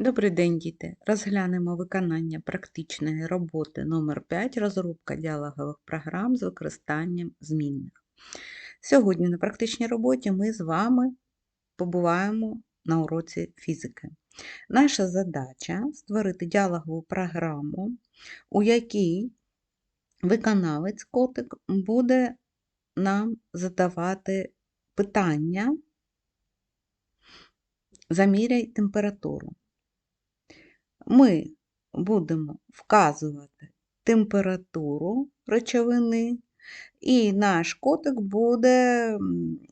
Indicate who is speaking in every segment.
Speaker 1: Добрий день, діти! Розглянемо виконання практичної роботи номер 5 розробка діалогових програм з використанням змінних. Сьогодні на практичній роботі ми з вами побуваємо на уроці фізики. Наша задача створити діалогову програму, у якій виконавець котик буде нам задавати питання. Заміряй температуру ми будемо вказувати температуру речовини, і наш котик буде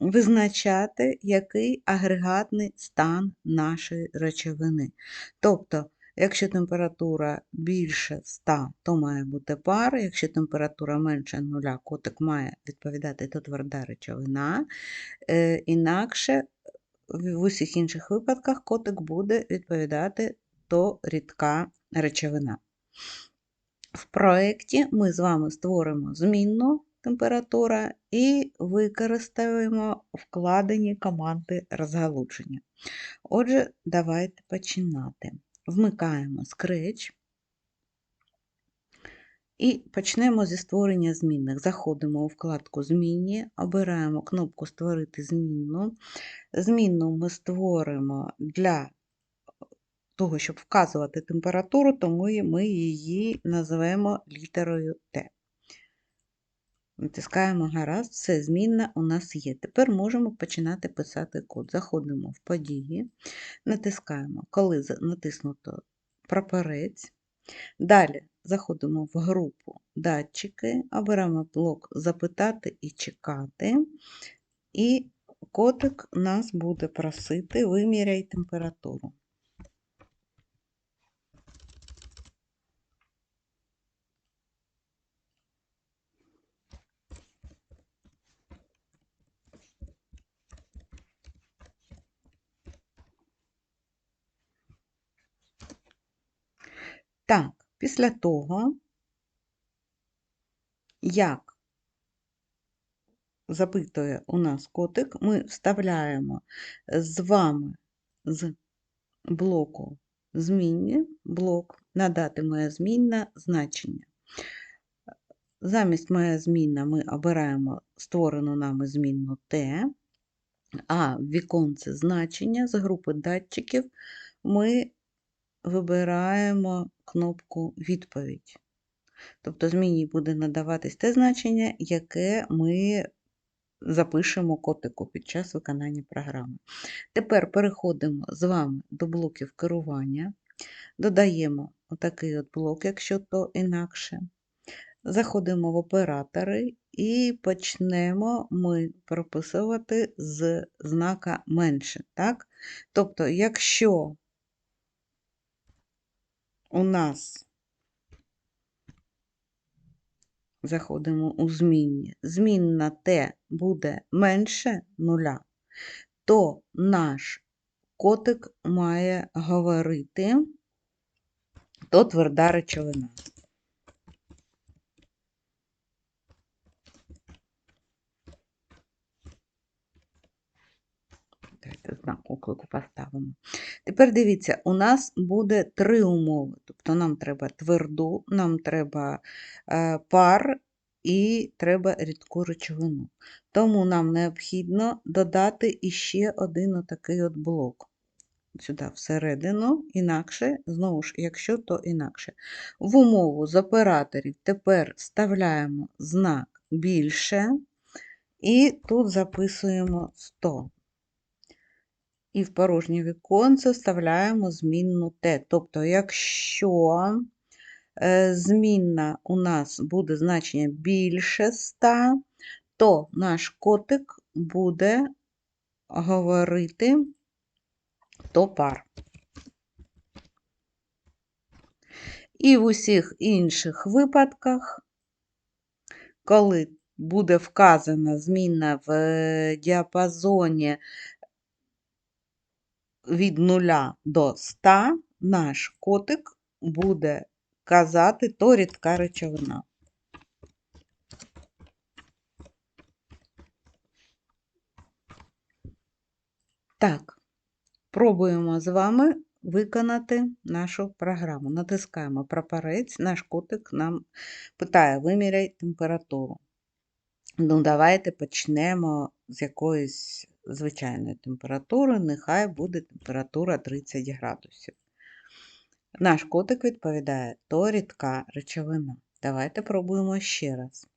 Speaker 1: визначати, який агрегатний стан нашої речовини. Тобто, якщо температура більше 100, то має бути пар, якщо температура менше 0, котик має відповідати то тверда речовина, е, інакше в усіх інших випадках котик буде відповідати то рідка речовина. В проєкті ми з вами створимо змінну температура і використаємо вкладені команди розгалудження. Отже, давайте починати. Вмикаємо Scratch і почнемо зі створення змінних. Заходимо у вкладку Змінні, обираємо кнопку Створити змінну. Змінну ми створимо для того, щоб вказувати температуру, тому ми її називаємо літерою Т. Натискаємо гаразд, все змінна у нас є. Тепер можемо починати писати код. Заходимо в події, натискаємо, коли натиснуто прапорець. Далі заходимо в групу датчики, оберемо блок Запитати і чекати, і котик нас буде просити виміряй температуру. Так, після того, як запитує у нас котик, ми вставляємо з вами з блоку змінні блок, надати моє змінне значення. Замість моя змінна ми обираємо створену нами змінну Т, а в віконце значення з групи датчиків ми вибираємо кнопку Відповідь. Тобто зміні буде надаватись те значення, яке ми запишемо котику під час виконання програми. Тепер переходимо з вами до блоків керування, додаємо отакий от блок, якщо то інакше. Заходимо в оператори і почнемо ми прописувати з знака менше. Так? Тобто, якщо у нас заходимо у змінні, змінна Т буде менше нуля, то наш котик має говорити то тверда речовина. знак оклику поставимо. Тепер дивіться, у нас буде три умови. Тобто нам треба тверду, нам треба е, пар і треба рідку речовину. Тому нам необхідно додати іще один отакий от блок. Сюди всередину, інакше, знову ж, якщо то інакше. В умову з операторів тепер вставляємо знак більше, і тут записуємо 100 і в порожнє віконце вставляємо змінну Т. Тобто, якщо е, змінна у нас буде значення більше 100, то наш котик буде говорити то пар. І в усіх інших випадках, коли буде вказана змінна в е, діапазоні від 0 до 100 наш котик буде казати то рідка речовина. Так, пробуємо з вами виконати нашу програму. Натискаємо прапорець, наш котик нам питає: виміряй температуру. Ну, давайте почнемо з якоїсь звичайної температури, нехай буде температура 30 градусів. Наш котик відповідає, то рідка речовина. Давайте пробуємо ще раз.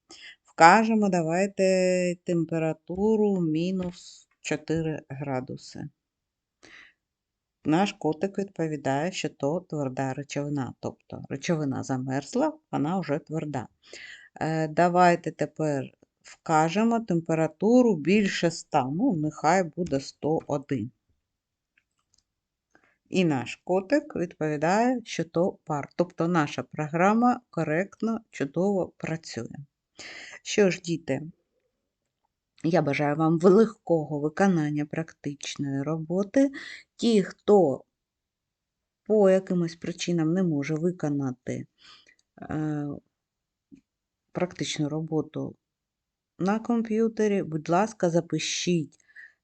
Speaker 1: Вкажемо, давайте температуру мінус 4 градуси. Наш котик відповідає, що то тверда речовина, тобто речовина замерзла, вона вже тверда. Е, Давайте тепер вкажемо температуру більше 100, ну, нехай буде 101. І наш котик відповідає, що то пар. Тобто наша програма коректно, чудово працює. Що ж, діти, я бажаю вам легкого виконання практичної роботи. Ті, хто по якимось причинам не може виконати е, практичну роботу на комп'ютері, будь ласка, запишіть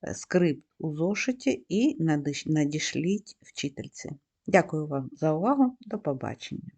Speaker 1: е, скрипт у зошиті і надішліть вчительці. Дякую вам за увагу. До побачення.